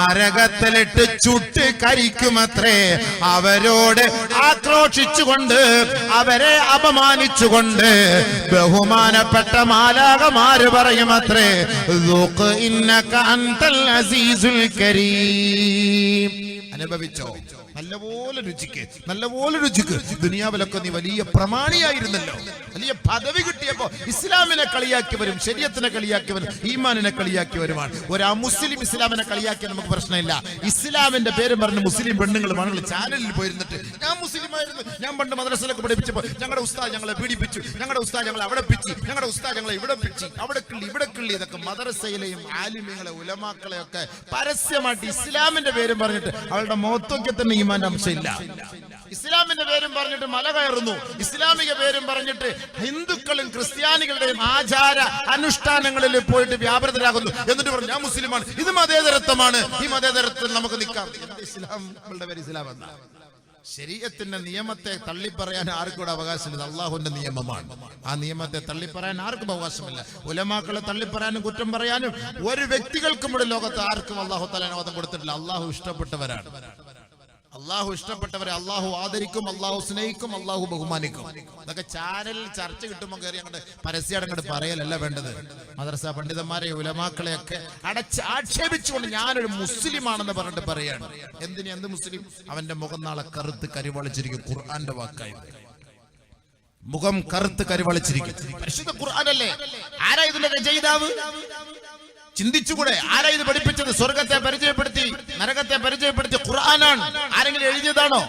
നരകത്തിലിട്ട് ചുട്ട് കരിക്കുമത്രേ. അവരോട് ആക്രോശിച്ചുകൊണ്ട് അവരെ അപമാനിച്ചുകൊണ്ട് ബഹുമാനപ്പെട്ട മാലാകമാര് പറയുമത്രേ "ദുഖ് ഇന്നക അൻതൽ അസീസുൽ കരീം. അനുഭവിച്ചോ? നല്ലപോലെ രുചിക്ക് നല്ലപോലെ രുചിക്ക്. ദുനിയാവിലൊക്കെ നീ വലിയ പ്രമാണിയായിരുന്നല്ലോ. വലിയ പദവി കിട്ടിയപ്പോ ഇസ്ലാമിനെ കളിയാക്കിയവരും ശരീരത്തിനെ കളിയാക്കിയവരും ഈമാനിനെ കളിയാക്കിയവരുമാണ്. ഒരു മുസ്ലിം ഇസ്ലാമിനെ കളിയാക്കിയ നമുക്ക് പ്രശ്നമില്ല. ഇസ്ലാമിന്റെ പേര് പറഞ്ഞ് മുസ്ലിം പെണ്ണുങ്ങൾ മണങ്ങൾ ചാനലിൽ പോയിരുന്നിട്ട് ഞാൻ മുസ്ലിം ആയിരുന്നു ഞാൻ പണ്ട് മദ്രസയിലൊക്കെ പഠിപ്പിച്ചപ്പോ ഞങ്ങളുടെ ഉസ്താദ് ഞങ്ങളെ പീഡിപ്പിച്ചു. ഞങ്ങളുടെ ഉസ്താദ് ഞങ്ങളെ അവിടെ പിച്ചി. ഞങ്ങളുടെ ഉസ്താദ് ഞങ്ങളെ ഇവിടെ പിച്ചി. അവിടെ കിള്ളി ഇവിടെ കിള്ളി. ഇതൊക്കെ മദ്രസയിലെയും ആലിമ്യങ്ങളെ ഉലമാക്കളെയൊക്കെ പരസ്യമായിട്ട് ഇസ്ലാമിന്റെ പേരും പറഞ്ഞിട്ട് അവളുടെ മുഖത്തൊക്കെ തന്നെ ഈമാന്റെ അംശമില്ല ഇസ്ലാമിന്റെ പേരും പറഞ്ഞിട്ട് മല കയറുന്നു. ഇസ്ലാമിക പേരും പറഞ്ഞിട്ട് ഹിന്ദുക്കളും ക്രിസ്ത്യാനികളുടെയും ആചാര അനുഷ്ഠാനങ്ങളിൽ പോയിട്ട് വ്യാപൃതരാകുന്നു. എന്നിട്ട് പറഞ്ഞു ഞാൻ മുസ്ലിമാണ്. ഇത് മതേതരത്വമാണ്. ഈ മതേതരത്വം നമുക്ക് നിൽക്കാം. ഇസ്ലാമുകളുടെ പേര് ഇസ്ലാം എന്നാ? ശരീരത്തിന്റെ നിയമത്തെ തള്ളിപ്പറയാൻ ആർക്കും ഇവിടെ അവകാശമില്ല. അള്ളാഹുന്റെ നിയമമാണ്. ആ നിയമത്തെ തള്ളിപ്പറയാൻ ആർക്കും അവകാശമില്ല. ഉലമാക്കളെ തള്ളിപ്പറയാനും കുറ്റം പറയാനും ഒരു വ്യക്തികൾക്കും ഇവിടെ ലോകത്ത് ആർക്കും അള്ളാഹു തലാനുവാദം കൊടുത്തിട്ടില്ല. അള്ളാഹു ഇഷ്ടപ്പെട്ടവരാണ്. അള്ളാഹു ഇഷ്ടപ്പെട്ടവരെ അള്ളാഹു ആദരിക്കും അള്ളാഹു സ്നേഹിക്കും അള്ളാഹു ബഹുമാനിക്കും. അതൊക്കെ ചാനലിൽ ചർച്ച കിട്ടുമ്പോൾ കയറി അങ്ങോട്ട് പരസ്യം അങ്ങോട്ട് പറയലല്ല വേണ്ടത്. മദ്രസ പണ്ഡിതന്മാരെ ഉലമാക്കളെ ഒക്കെ അടച്ച് ആക്ഷേപിച്ചുകൊണ്ട് ഞാനൊരു മുസ്ലിമാണെന്ന് പറഞ്ഞിട്ട് പറയാണ്. എന്തിന് എന്ത് മുസ്ലിം? അവന്റെ മുഖം നാളെ കറുത്ത് കരിവളിച്ചിരിക്കും. ഖുർആന്റെ വാക്കായി. മുഖം കറുത്ത് കരിവളിച്ചിരിക്കും. പരിശുദ്ധ ഖുർആനല്ലേ? ആരാ ഇതിന്റെ രചയിതാവ് ചിന്തിച്ചുകൂടെ? ആരാ ഇത് പഠിപ്പിച്ചത്? സ്വർഗത്തെ പരിചയപ്പെടുത്തി നരകത്തെ പരിചയപ്പെടുത്തി ഖുർആനാണ്. ആരെങ്കിലും എഴുതിയതാണോ?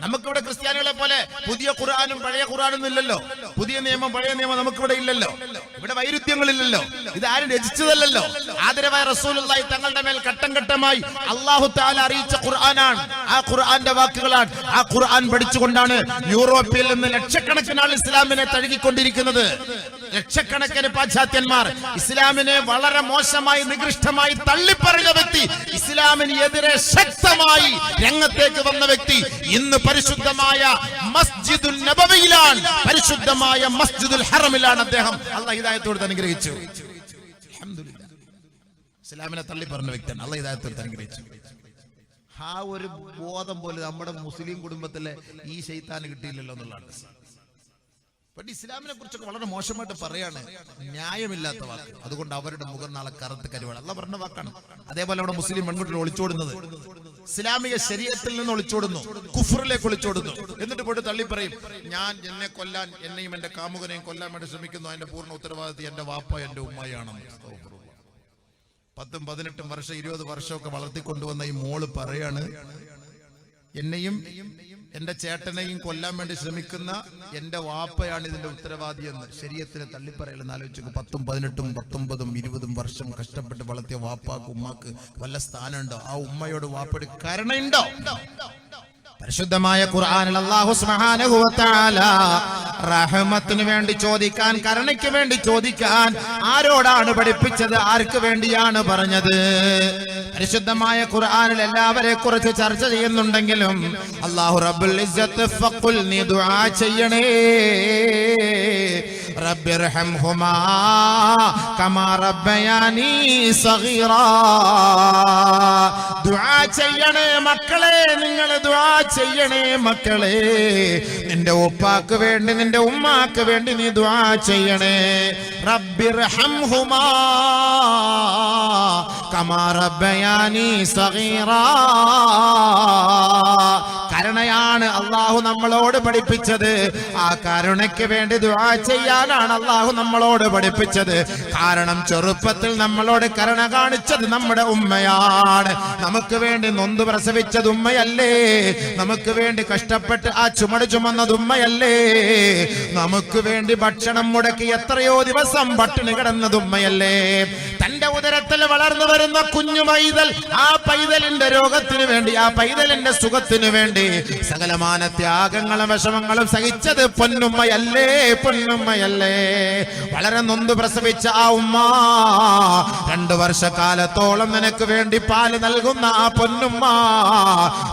നമുക്കിവിടെ ക്രിസ്ത്യാനികളെ പോലെ പുതിയ ഖുർആാനും പഴയ ഖുർആാനും ഇല്ലല്ലോ. പുതിയ നിയമം പഴയ നിയമം നമുക്കിവിടെ ഇല്ലല്ലോ. ഇവിടെ വൈരുദ്ധ്യങ്ങളില്ലല്ലോ. ഇത് ആരും രചിച്ചതല്ലല്ലോ. ആദരവായ റസൂലുള്ളാഹി തങ്ങളുടെ മേൽ ഘട്ടം ഘട്ടമായി അള്ളാഹു താല അറിയിച്ച ഖുർആനാണ്. ആ ഖുർആന്റെ വാക്കുകളാണ്. ആ ഖുർആൻ പഠിച്ചുകൊണ്ടാണ് യൂറോപ്പിൽ നിന്ന് ലക്ഷക്കണക്കിന് ആൾ ഇസ്ലാമിനെ തഴുകിക്കൊണ്ടിരിക്കുന്നത്. ലക്ഷക്കണക്കിന് പാശ്ചാത്യന്മാർ ഇസ്ലാമിനെ വളരെ മോശമായി നികൃഷ്ടമായി തള്ളിപ്പറഞ്ഞ വ്യക്തി ഇസ്ലാമിന് എതിരെ ശക്തമായി രംഗത്തേക്ക് വന്ന വ്യക്തി ഇന്ന് പരിശുദ്ധമായ മസ്ജിദുൽ നബവിയിലാണ്. പരിശുദ്ധമായ മസ്ജിദുൽ ഹറമിലാണ് അദ്ദേഹം. അള്ളാഹ് ഹിദായത്തോട് അനുഗ്രഹിച്ചു. ഇസ്ലാമിനെ തള്ളി പറഞ്ഞ വ്യക്തിയാണ് അള്ളാഹ് ഹിദായത്തോട് അനുഗ്രഹിച്ചു. ആ ഒരു ബോധം പോലെ നമ്മുടെ മുസ്ലിം കുടുംബത്തിലെ ഈ ശൈത്താന് കിട്ടിയില്ലല്ലോ എന്നുള്ളതാണ്. പണ്ട് ഇസ്ലാമിനെ കുറിച്ചൊക്കെ വളരെ മോശമായിട്ട് പറയാണ്. ന്യായമില്ലാത്ത വാക്ക്. അതുകൊണ്ട് അവരുടെ മുഖം നാളെ കറുത്ത് കരുവാണ്. അല്ല പറഞ്ഞ വാക്കാണ്. അതേപോലെ അവിടെ മുസ്ലിം പെൺകുട്ടികൾ ഒളിച്ചോടുന്നത്. ഇസ്ലാമിക ശരീരത്തിൽ നിന്ന് ഒളിച്ചോടുന്നു. കുഫറിലേക്ക് ഒളിച്ചോടുന്നു. എന്നിട്ട് പോയിട്ട് തള്ളി പറയും ഞാൻ എന്നെ കൊല്ലാൻ എന്നെയും എന്റെ കാമുകനെയും കൊല്ലാൻ വേണ്ടി ശ്രമിക്കുന്നു. അതിന്റെ പൂർണ ഉത്തരവാദിത്വം എന്റെ വാപ്പ എന്റെ ഉമ്മയാണ്. പത്തും പതിനെട്ടും വർഷം ഇരുപത് വർഷമൊക്കെ വളർത്തിക്കൊണ്ടുവന്ന ഈ മോൾ പറയാണ് എന്നെയും എന്റെ ചേട്ടനെയും കൊല്ലാൻ വേണ്ടി ശ്രമിക്കുന്ന എന്റെ വാപ്പയാണ് ഇതിന്റെ ഉത്തരവാദി എന്ന് ശരീരത്തിന് തള്ളിപ്പറയലെന്ന് ആലോചിച്ചു പത്തും പതിനെട്ടും പത്തൊമ്പതും ഇരുപതും വർഷം കഷ്ടപ്പെട്ട് വളർത്തിയ വാപ്പാക്ക് ഉമ്മാക്ക് വല്ല സ്ഥാനമുണ്ടോ? ആ ഉമ്മയോട് വാപ്പയോട് കരുണയുണ്ടോ? പരിശുദ്ധമായ ഖുർആനിൽ അള്ളാഹു സ്മഹാനുഭവത്താല റഹമത്തിന് വേണ്ടി ചോദിക്കാൻ കരുണയ്ക്ക് വേണ്ടി ചോദിക്കാൻ ആരോടാണ് പഠിപ്പിച്ചത്? ആർക്ക് വേണ്ടിയാണ് പറഞ്ഞത്? പരിശുദ്ധമായ ഖുർആനിൽ എല്ലാവരെ കുറിച്ച് ചർച്ച ചെയ്യുന്നുണ്ടെങ്കിലും അള്ളാഹു റബുൽ നീ ദുആ ചെയ്യണേ. റബ്ബിർഹംഹുമാ കമാ റബ്ബയാനി സഗീറാ. ദുആ ചെയ്യണേ മക്കളെ നിങ്ങൾ ദുആ ചെയ്യണേ മക്കളെ. നിന്റെ ഉപ്പാക്ക് വേണ്ടി നിന്റെ ഉമ്മാക്ക് വേണ്ടി നീ ദുആ ചെയ്യണേ. റബ്ബിർഹംഹുമാ കമാ റബ്ബയാനി സഗീറാ. കരുണയാണ് അള്ളാഹു നമ്മളോട് പഠിപ്പിച്ചത്. ആ കരുണയ്ക്ക് വേണ്ടി ദുആ ചെയ്യാനാണ് അള്ളാഹു നമ്മളോട് പഠിപ്പിച്ചത്. കാരണം ചെറുപ്പത്തിൽ നമ്മളോട് കരുണ കാണിച്ചത് നമ്മുടെ ഉമ്മയാണ്. നമുക്ക് വേണ്ടി നൊന്തു പ്രസവിച്ചത് ഉമ്മയല്ലേ? നമുക്ക് വേണ്ടി കഷ്ടപ്പെട്ട് ആ ചുമട് ചുമന്നത് ഉമ്മയല്ലേ? നമുക്ക് വേണ്ടി ഭക്ഷണം മുടക്കി എത്രയോ ദിവസം പട്ടിണി കിടന്നത് ഉമ്മയല്ലേ? തന്റെ ഉദരത്തിൽ വളർന്നു വരുന്ന കുഞ്ഞു പൈതൽ ആ പൈതലിന്റെ രോഗത്തിന് വേണ്ടി ആ പൈതലിന്റെ സുഖത്തിന് വേണ്ടി സകലമാന ത്യാഗങ്ങളും വിഷമങ്ങളും സഹിച്ചത് പൊന്നുമ്മയല്ലേ പൊന്നുമ്മയല്ലേ. വളരെ നൊന്ത് പ്രസവിച്ച ആ ഉമ്മ രണ്ടു വർഷക്കാലത്തോളം നിനക്ക് വേണ്ടി പാൽ നൽകുന്ന ആ പൊന്നുമ്മ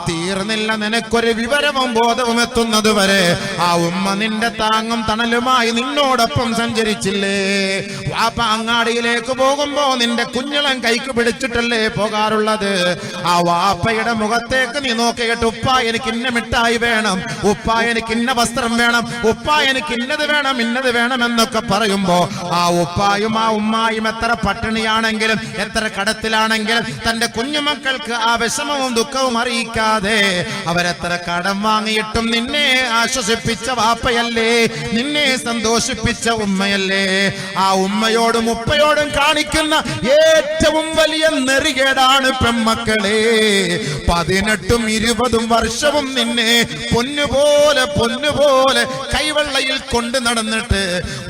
തീർന്നില്ല നിനക്കൊരു വിവരവും ബോധവും എത്തുന്നത് വരെ ആ ഉമ്മ നിന്റെ താങ്ങും തണലുമായി നിന്നോടൊപ്പം സഞ്ചരിച്ചില്ലേ? വാപ്പ അങ്ങാടിയിലേക്ക് പോകുമ്പോ നിന്റെ കുഞ്ഞളം കൈക്ക് പിടിച്ചിട്ടല്ലേ പോകാറുള്ളത്? ആ വാപ്പയുടെ മുഖത്തേക്ക് നീ നോക്കിയിട്ട് ഉപ്പ എനിക്ക് ഇന്ന മിഠായി വേണം ഉപ്പ എനിക്ക് ഇന്ന വസ്ത്രം വേണം ഉപ്പ എനിക്ക് ഇന്നത് വേണം ഇന്നത് വേണം എന്നൊക്കെ പറയുമ്പോ ആ ഉപ്പായും ആ ഉമ്മായും എത്ര പട്ടിണിയാണെങ്കിലും എത്ര കടത്തിലാണെങ്കിലും തന്റെ കുഞ്ഞുമക്കൾക്ക് ആ വിഷമവും ദുഃഖവും അറിയിക്കാതെ അവരെത്ര കടം വാങ്ങിയിട്ടും നിന്നെ ആശ്വസിപ്പിച്ച വാപ്പയല്ലേ നിന്നെ സന്തോഷിപ്പിച്ച ഉമ്മയല്ലേ. ആ ഉമ്മയോടും ഉപ്പയോടും കാണിക്കുന്ന ഏറ്റവും വലിയ നെറികേടാണ് പെമ്മക്കളെ പതിനെട്ടും ഇരുപതും വർഷവും നിന്നെ പൊന്നുപോലെ പൊന്നുപോലെ കൈവെള്ളയിൽ കൊണ്ട് നടന്നിട്ട്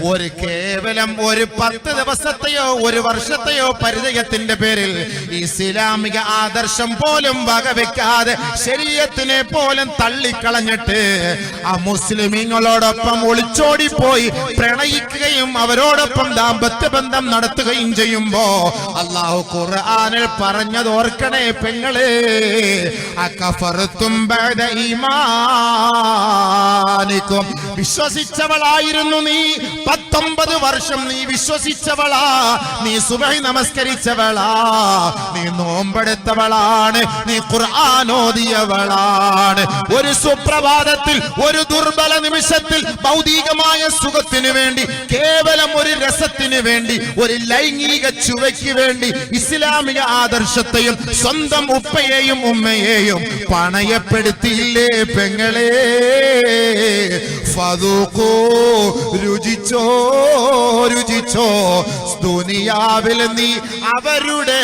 ഒരു കേവലം ഒരു പത്ത് ദിവസത്തെയോ ഒരു വർഷത്തെയോ പരിചയത്തിന്റെ പേരിൽ ഇസ്ലാമിക ആദർശം പോലും വകവെക്കാതെ ശരീരത്തിനെ പോലും തള്ളിക്കളഞ്ഞിട്ട് ആ മുസ്ലിമീങ്ങളോടൊപ്പം ഒളിച്ചോടിപ്പോയി പ്രണയിക്കുകയും അവരോടൊപ്പം ദാമ്പത്യ ബന്ധം നടത്തുകയും ചെയ്യുമ്പോ അള്ളാഹു ഖുർആനിൽ പറഞ്ഞത് ഓർക്കണേ പെങ്ങളെ ബഅദ ഈമാനിക്കും. വിശ്വസിച്ചവളായിരുന്നു നീ. പത്തൊമ്പത് വർഷം നീ വിശ്വസിച്ചവളാ നീ സുബഹി നമസ്കരിച്ചവളാ നീ നോമ്പെടുത്തവളാണ് നീ ഖുർആാനോദിയവളാണ് ഒരു സുപ്രഭാതത്തിൽ ഒരു ദുർബല നിമിഷത്തിൽ ഭൗതികമായ സുഖത്തിന് വേണ്ടി കേവലം ഒരു രസത്തിന് വേണ്ടി ഒരു ലൈംഗിക ചുവയ്ക്ക് വേണ്ടി ഇസ്ലാമിക ആദർശത്തെയും സ്വന്തം ഉപ്പയെയും ഉമ്മയെയും പണയപ്പെടുത്തിയില്ലേ പെങ്ങളെ? രുചിച്ചോ രുചിച്ചോ ദുനിയാവിൽ നീ അവരുടെ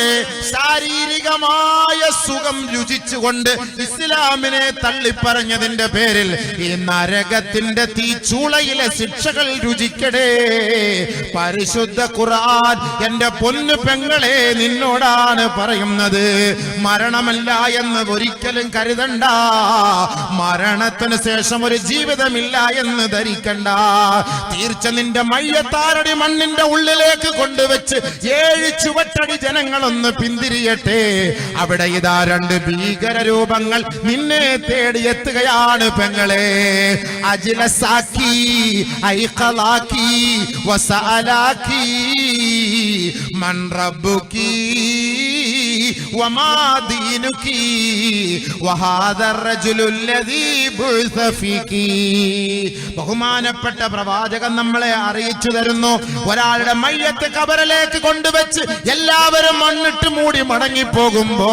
ശാരീരികമായ സുഖം രുചിച്ചുകൊണ്ട് ഇസ്ലാമിനെ തള്ളിപ്പറഞ്ഞതിന്റെ പേരിൽ ഈ നരകത്തിന്റെ തീച്ചൂളയിലെ ശിക്ഷകൾ രുചിക്കടേ. പരിശുദ്ധ ഖുർആൻ എന്റെ പൊന്നു പെങ്ങളെ നിന്നോടാണ് പറയുന്നത്. മരണമല്ല എന്ന് ഒരിക്കലും കരുതണ്ട. മരണത്തിന് ശേഷം ഒരു ജീവിതമില്ല എന്ന് ധരിക്കണ്ട. തീർച്ച നിന്റെ മയ്യത്താരടി മണ്ണിന്റെ ഉള്ളിലേക്ക് കൊണ്ടുവച്ച് ഏഴ് ചുവട്ടടി ജനങ്ങളൊന്ന് പിന്തിരിയട്ടെ. അവിടെ ഇതാ രണ്ട് ഭീകര രൂപങ്ങൾ നിന്നെ തേടി എത്തുകയാണ് പെങ്ങളെ. അജിലസാക്കി ഐഖലാക്കി വസാലാക്കി മൻ റബ്ബുക്കി വമാ ദീനുക്കി വഹാദ الرجل الذي بعث فيك ബഹുമാനപ്പെട്ട പ്രവാചകൻ നമ്മളെ അറിയിച്ചു തരുന്നു ഒരാളുടെ മയ്യത്ത് കബറിലേക്ക് കൊണ്ടുവച്ച് എല്ലാവരും മണ്ണിട്ട് മൂടി മടങ്ങിപ്പോകുമ്പോ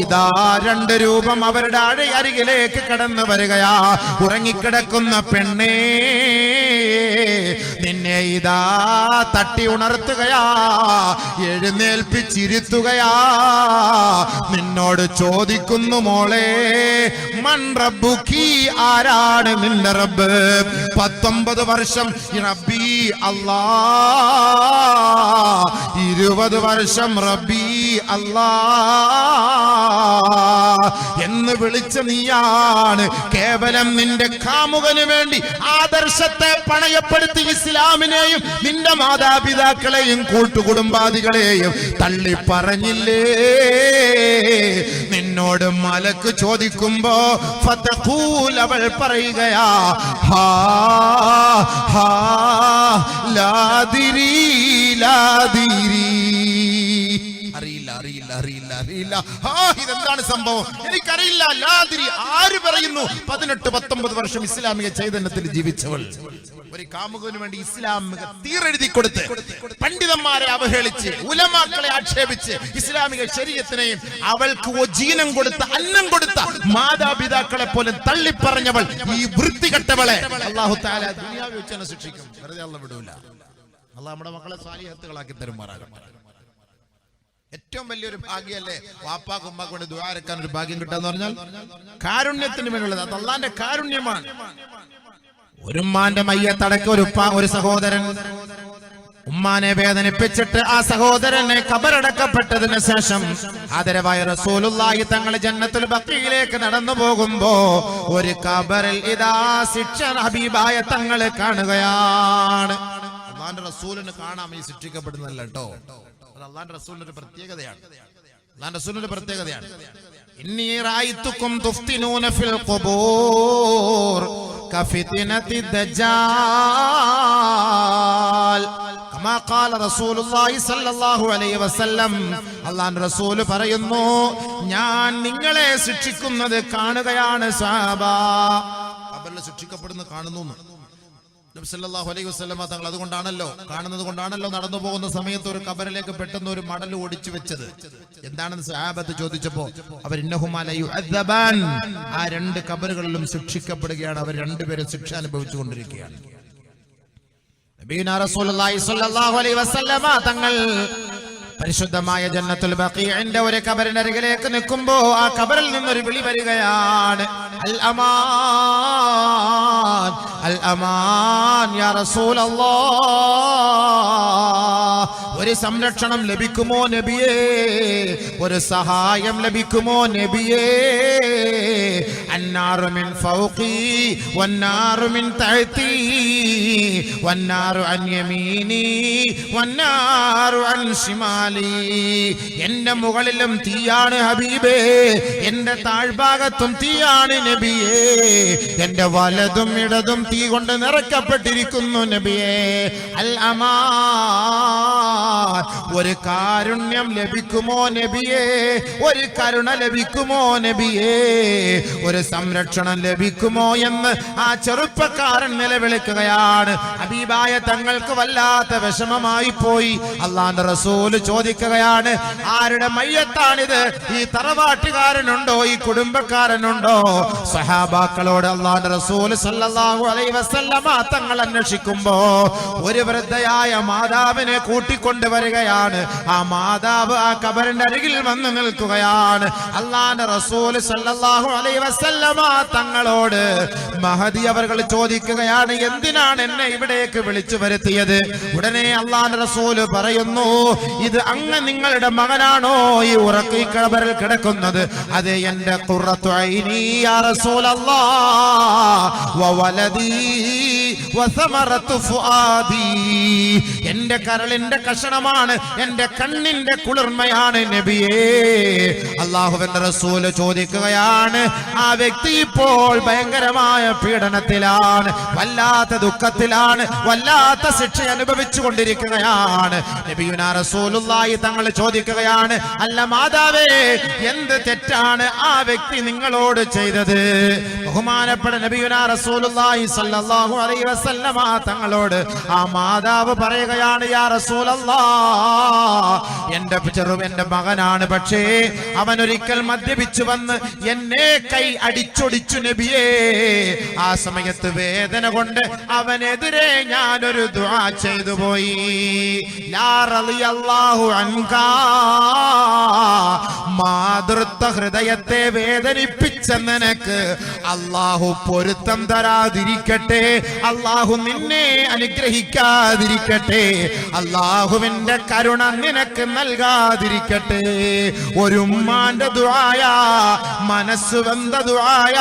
ഇതാ രണ്ട് രൂപം അവരുടെ അഴ അരികിലേക്ക് കടന്നു വരികയാ ഉറങ്ങിക്കിടക്കുന്ന പെണ്ണേ നിന്നെ ഇതാ തട്ടി ഉണർത്തുകയാ എഴുന്നേൽപ്പിച്ചിരുത്തുകയാ നിന്നോട് ചോദിക്കുന്നു മോളെ മൺ റബ്ബുക്കി ആരാണ് നിന്റെ റബ്ബ്? പത്തൊമ്പത് വർഷം റബ്ബി അല്ലാ. ഇരുപത് വർഷം റബ്ബി അല്ലാ. എന്ന് വിളിച്ച നീയാണ് കേവലം നിന്റെ കാമുകന് വേണ്ടി ആദർശത്തെ പണയപ്പെടുത്തി ഇസ്ലാമിനെയും നിന്റെ മാതാപിതാക്കളെയും കൂട്ടുകുടുംബാദികളെയും തള്ളി പറഞ്ഞില്ലേ നിന്നോട് മലക്ക് ചോദിക്കുമ്പോ ഫതഖൂൽ അവൾ പറയുകയാ ഹാ ഹാ ലാതിരി അറിയില്ല അറിയില്ല. ഇതെന്താണ് സംഭവം? എനിക്കറിയില്ല. ലാതിരി ആര് പറയുന്നു? പതിനെട്ട് പത്തൊമ്പത് വർഷം ഇസ്ലാമിക ചൈതന്യത്തിൽ ജീവിച്ചവൾ. ഒരു കാമുകന് വേണ്ടി ഇസ്ലാമിക തീരെഴുതി കൊടുത്ത് പണ്ഡിതന്മാരെ അവഹേളിച്ച് ഉലമാക്കളെ ആക്ഷേപിച്ച് ഇസ്ലാമിക ശരീരത്തിനെയും അവൾക്ക് ഒജീനം കൊടുത്ത അന്നം കൊടുത്ത മാതാപിതാക്കളെ പോലും തള്ളിപ്പറഞ്ഞവൾ ഈ വൃത്തികെട്ടവളെ. അള്ളാഹു താല ദുനിയാവിൽ വെച്ചാണ് ശിക്ഷിക്കും. വെറുതെ അള്ള വിടൂല. അള്ളാഹ് നമ്മുടെ മക്കളെ സാലിഹത്തുകളാക്കി തരുമാറാകട്ടെ. ഏറ്റവും വലിയൊരു ഭാഗ്യല്ലേ വാപ്പാ ഉമ്മാക്ക് വേണ്ടി ദ്വാരക്കാൻ ഒരു ഭാഗ്യം കിട്ടാന്ന് പറഞ്ഞാൽ കാരുണ്യത്തിന് വേണ്ടിയുള്ളത് അത് അള്ളാന്റെ കാരുണ്യമാണ്. ഒരു ഉമ്മാന്റെ മയ്യത്തടക്ക ഒരു ഒരു സഹോദരൻ. ഉമ്മാനെ വേദനിപ്പിച്ചിട്ട് ആ സഹോദരനെ കബറടക്കപ്പെട്ടതിന് ശേഷം ആദരവായ റസൂലുള്ളാഹി തങ്ങൾ ജന്നത്തുൽ ബഖീയിലേക്ക് നടന്നു പോകുമ്പോ ഒരു കബറിൽ ഇതാ ശിക്ഷ ഹബീബായ തങ്ങളെ കാണുകയാണ്. റസൂലിന് കാണാം ഈ ശിക്ഷിക്കപ്പെടുന്നല്ല കേട്ടോ. അത് റസൂലിന്റെ പ്രത്യേകതയാണ്. അള്ളാന്റെ റസൂലിന്റെ പ്രത്യേകതയാണ്. ഇന്നി തുഫ്തിനൂന ഫിൽ ഖാല റസൂലുള്ളാഹി സ്വല്ലല്ലാഹു അലൈഹി വസല്ലം. റസൂൽ പറയുന്നു ഞാൻ നിങ്ങളെ ശിക്ഷിക്കുന്നത് കാണുകയാണ് സ്വഹാബ അവരിൽ ശിക്ഷിക്കപ്പെടുന്നത് കാണുന്നു എന്ന്. നബി സല്ലല്ലാഹു അലൈഹി വസല്ലമ തങ്ങൾ അതുകൊണ്ടാണല്ലോ കാണുന്നത് കൊണ്ടാണല്ലോ നടന്നു പോകുന്ന സമയത്ത് ഒരു കബറിലേക്ക് പെട്ടെന്ന് ഒരു മടൽ ഓടിച്ചു വെച്ചത് എന്താണെന്ന് സഹാബത്ത് ചോദിച്ചപ്പോ അവർ ആ രണ്ട് കബറുകളിലും ശിക്ഷിക്കപ്പെടുകയാണ് അവർ രണ്ടുപേരും ശിക്ഷ അനുഭവിച്ചു കൊണ്ടിരിക്കുകയാണ് തങ്ങൾ പരിശുദ്ധമായ ജന്നത്തുൽ ബഖീഇന്റെ ഒരു കബറിനരികിലേക്ക് നിൽക്കുമ്പോ ആ കബറിൽ നിന്നൊരു വിളി വരികയാണ്. അൽ അമാൻ അൽ അമാൻ യാ റസൂലല്ലാഹ് ഒരു സംരക്ഷണം ലഭിക്കുമോ നബിയേ? ഒരു സഹായം ലഭിക്കുമോ നബിയേ? അന്നാറുമിൻ ഫൗഖി വന്നാറു മിൻ തഹ്തി വന്നാറു അൻ യമീനി വന്നാറു അൻ ശിമാലി. എന്റെ മുകളിലും തീയാണ് ഹബീബേ എന്റെ താഴ്ഭാഗത്തും തീയാണ് നബിയേ. എന്റെ വലതും ഇടതും തീ കൊണ്ട് നിറക്കപ്പെട്ടിരിക്കുന്നു നബിയേ. അൽ അമാൻ ഒരു കാരുണ്യം ലഭിക്കുമോ നബിയേ? ഒരു കരുണ ലഭിക്കുമോ നബിയേ? ഒരു സംരക്ഷണം ലഭിക്കുമോ എന്ന് ആ ചെറുപ്പക്കാരൻ നിലവിളിക്കുകയാണ്. അബീബായ തങ്ങൾക്ക് വല്ലാത്ത വിഷമമായി പോയി. അള്ളാന്റെ റസൂൽ ചോദിക്കുകയാണ് ആരുടെ മയ്യത്താണിത്? ഈ തറവാട്ടുകാരനുണ്ടോ? ഈ കുടുംബക്കാരനുണ്ടോ? സഹാബാക്കളോട് അള്ളാന്റെ റസൂൽ അലൈഹി വസല്ലമ തങ്ങൾ അന്വേഷിക്കുമ്പോ ഒരു വൃദ്ധയായ മാതാവിനെ കൂട്ടിക്കൊണ്ടുവരികയാണ് ആ മാതാവ് ആ കബറിന്റെ അരികിൽ വന്ന് നിൽക്കുകയാണ്. അള്ളാന്റെ റസൂൽ സല്ലല്ലാഹു അലൈഹി വസല്ലമ തങ്ങളോട് മഹദി അവർകൾ ചോദിക്കുകയാണ് എന്തിനാണ് എന്നെ ഇവിടേക്ക് വിളിച്ചു വരുത്തിയത്? ഉടനെ അള്ളാന്റെ റസൂൽ പറയുന്നു ഇത് അങ്ങ് നിങ്ങളുടെ മകനാണോ ഈ ഉറക്കി കബറിൽ കിടക്കുന്നത്? അത് എന്റെ ഫുആദി. എന്റെ കരളിന്റെ കഷണമാണ് എന്റെ കണ്ണിന്റെ കുളിർമയാണ് നബിയേ. അള്ളാഹുവിന്റെ റസൂൽ ചോദിക്കുകയാണ് ആ വ്യക്തി ഇപ്പോൾ ഭയങ്കരമായ പീഡനത്തിലാണ് വല്ലാത്ത ദുഃഖത്തിലാണ് വല്ലാത്ത ശിക്ഷ അനുഭവിച്ചു കൊണ്ടിരിക്കുകയാണ്. നബിയുന റസൂലുള്ളാഹി തങ്ങൾ ചോദിക്കുകയാണ് അല്ല മാതാവേ എന്ത് തെറ്റാണ് ആ വ്യക്തി നിങ്ങളോട് ചെയ്തത്? ബഹുമാനപ്പെട്ട നബിയുന റസൂലുള്ളാഹി സ്വല്ലല്ലാഹു അലൈഹി വസല്ലമ തങ്ങളോട് ആ മാതാവ് പറയുകയാണ് യാ റസൂലല്ലാ എന്റെ ചെറു എന്റെ മകനാണ്. പക്ഷേ അവൻ ഒരിക്കൽ മദ്യപിച്ചു വന്ന് എന്നെ കൈ അടിച്ചൊടിച്ചു നബിയേ. ആ സമയത്ത് വേദന കൊണ്ട് അവനെതിരെ ഞാനൊരു ദുആ ചെയ്തു പോയി. മാതൃത്വ ഹൃദയത്തെ വേദനിപ്പിച്ച നിനക്ക് അള്ളാഹു പൊരുത്തം തരാതിരിക്കട്ടെ. അള്ളാഹു നിന്നെ അനുഗ്രഹിക്കാതിരിക്കട്ടെ. അള്ളാഹുവിന്റെ കരുണ നിനക്ക് നൽകാതിരിക്കട്ടെ. ഒരു ഉമ്മാന്റെ ദുആയ മനസ്സ് വെന്ത ദുആയ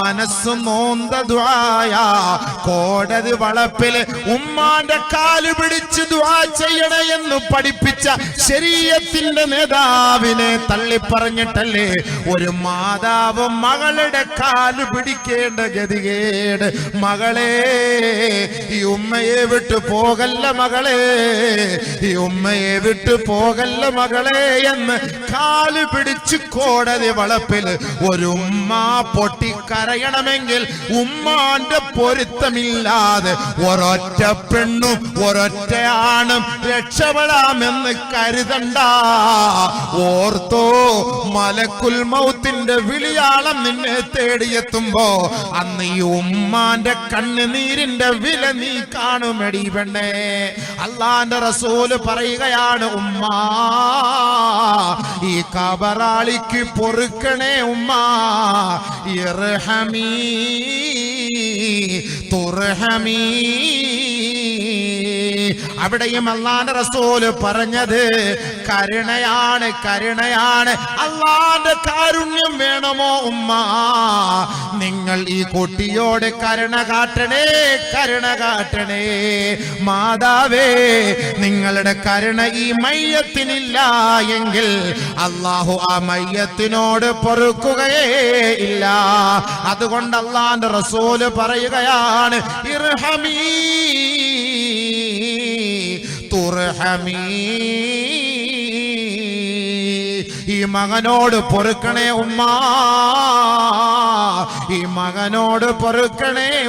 മനസ്സ് നോന്ത ദുആയ കോടതി വളപ്പിൽ ഉമ്മാന്റെ കാൽ പിടിച്ച് ദുആ ചെയ്യണേ എന്ന് പഠിപ്പിച്ച ശരീരത്തിന്റെ നേതാവിനെ തള്ളിപ്പറഞ്ഞിട്ടല്ലേ ഒരു മാതാവ് മകളുടെ കാൽ പിടിക്കേണ്ട ഗതികേട്. മകളെ ഈ ഉമ്മയെ വിട്ടു പോകല്ല മകളെ. ഈ ഉമ്മയെ വിട്ടു പോകല്ല മകളെ എന്ന് കാൽ പിടിച്ച് കോടതി വളപ്പിൽ ഒരു ഉമ്മ പൊട്ടിക്കരയണമെങ്കിൽ ഉമ്മാന്റെ പൊരുത്തമില്ലാതെ ഒരൊറ്റ പെണ്ണും ഒരൊറ്റ ആണും രക്ഷപ്പെടാമെന്ന് കരുതണ്ട. ഓർത്തോ മലക്കുൽ മൗത്തിന്റെ വിളിയാളം നിന്നെ തേടിയെത്തുമ്പോ അന്ന് ഈ ഉമ്മാന്റെ കണ്ണുനീരിന്റെ വില നീ കാണുമെടി പെണ്ണേ. അള്ളാന്റെ റസൂൽ പറയുകയാണ് ഉമ്മ ഈ കബറാളിക്ക് പൊറുക്കണേ ഉമ്മ. ഇർഹമീ തുർഹമീ. അവിടെയും അള്ളാന്റെ റസൂൽ പറഞ്ഞത് കരുണയാണ് കരുണയാണ്. അള്ളാന്റെ കാരുണ്യം വേണമോ ഉമ്മ? നിങ്ങൾ ഈ കുട്ടിയോട് കരുണ കാട്ടണേ കരുണ കാട്ടണേ. മാതാവേ നിങ്ങളുടെ കരുണ ഈ മയ്യത്തിനില്ല എങ്കിൽ അള്ളാഹു ആ മയ്യത്തിനോട് പൊറുക്കുകയേ ഇല്ല. അതുകൊണ്ട് അള്ളാന്റെ റസൂൽ പറയുകയാണ് ഇർഹമീ. ഈ മകനോട് പൊറുക്കണേ ഉമ്മാ. ഈ മകനോട് പൊറുക്കണേ